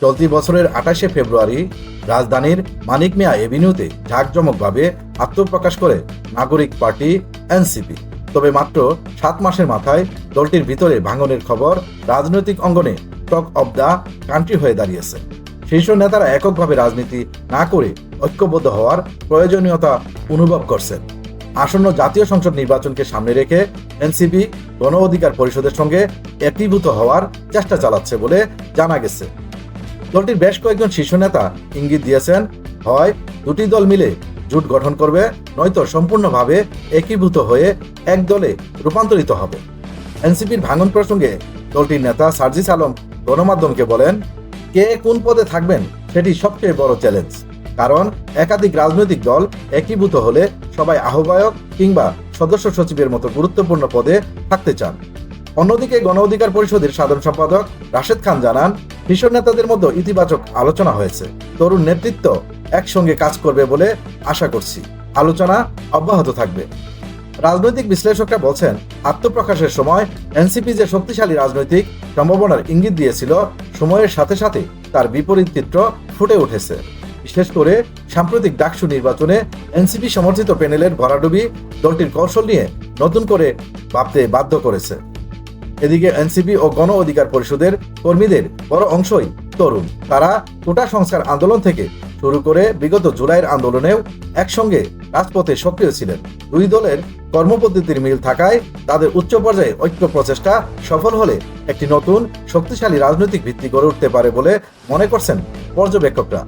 চলতি বছরের আঠাশে ফেব্রুয়ারি রাজধানীর মানিক মিয়া এভিনিউতে ঝাঁকজমকভাবে আত্মপ্রকাশ করে নাগরিক পার্টি এনসিপি। তবে মাত্র সাত মাসের মাথায় দলটির ভিতরে ভাঙনের খবর রাজনৈতিক অঙ্গনে টক অব দ্য কান্ট্রি হয়ে দাঁড়িয়েছে। শীর্ষ নেতারা এককভাবে রাজনীতি না করে ঐক্যবদ্ধ হওয়ার প্রয়োজনীয়তা অনুভব করছেন। আসন্ন জাতীয় সংসদ নির্বাচনকে সামনে রেখে এনসিপি গণ অধিকার পরিষদের সঙ্গে একীভূত হওয়ার চেষ্টা চালাচ্ছে বলে জানা গেছে। দলটির বেশ কয়েকজন শীর্ষ নেতা ইঙ্গিত দিয়েছেন, হয় দুটি দল মিলে জোট গঠন করবে, নয়তো সম্পূর্ণভাবে একীভূত হয়ে এক দলে রূপান্তরিত হবে। এনসিপির ভাঙন প্রসঙ্গে দলটির নেতা সার্জিস আলম গণমাধ্যমকে বলেন, কে কোন পদে থাকবেন সেটি সবচেয়ে বড় চ্যালেঞ্জ। কারণ একাধিক রাজনৈতিক দল একীভূত হলে সবাই আহ্বায়ক কিংবা সদস্য সচিবের মতো গুরুত্বপূর্ণ পদে থাকতে চান। অন্যদিকে গণ অধিকার পরিষদের সাধারণ সম্পাদক রাশেদ খান জানান শীর্ষ নেতাদের মধ্যে ইতিবাচক আলোচনা হয়েছে। তরুণ নেতৃত্ব একসঙ্গে কাজ করবে বলে আশা করছি। আলোচনা অব্যাহত থাকবে। রাজনৈতিক বিশ্লেষকরা বলছেন, আত্মপ্রকাশের সময় এনসিপি যে শক্তিশালী রাজনৈতিক সম্ভাবনার ইঙ্গিত দিয়েছিল, সময়ের সাথে সাথে তার বিপরীত চিত্র ফুটে উঠেছে। বিশেষ করে সাম্প্রতিক ডাকসু নির্বাচনে এনসিপি সমর্থিত প্যানেলের ভরাডুবি দলটির কৌশল নিয়ে নতুন করে ভাবতে বাধ্য করেছে। এদিকে এনসিপি ও গণ অধিকার পরিষদের কর্মীদের বড় অংশই তরুণ। তারা কোটা সংস্কার আন্দোলন থেকে শুরু করে বিগত জুলাইয়ের আন্দোলনেও একসঙ্গে রাজপথে সক্রিয় ছিলেন। দুই দলের কর্মপদ্ধতির মিল থাকায় তাদের উচ্চ পর্যায়ে ঐক্য প্রচেষ্টা সফল হলে একটি নতুন শক্তিশালী রাজনৈতিক ভিত্তি গড়ে উঠতে পারে বলে মনে করছেন পর্যবেক্ষকরা।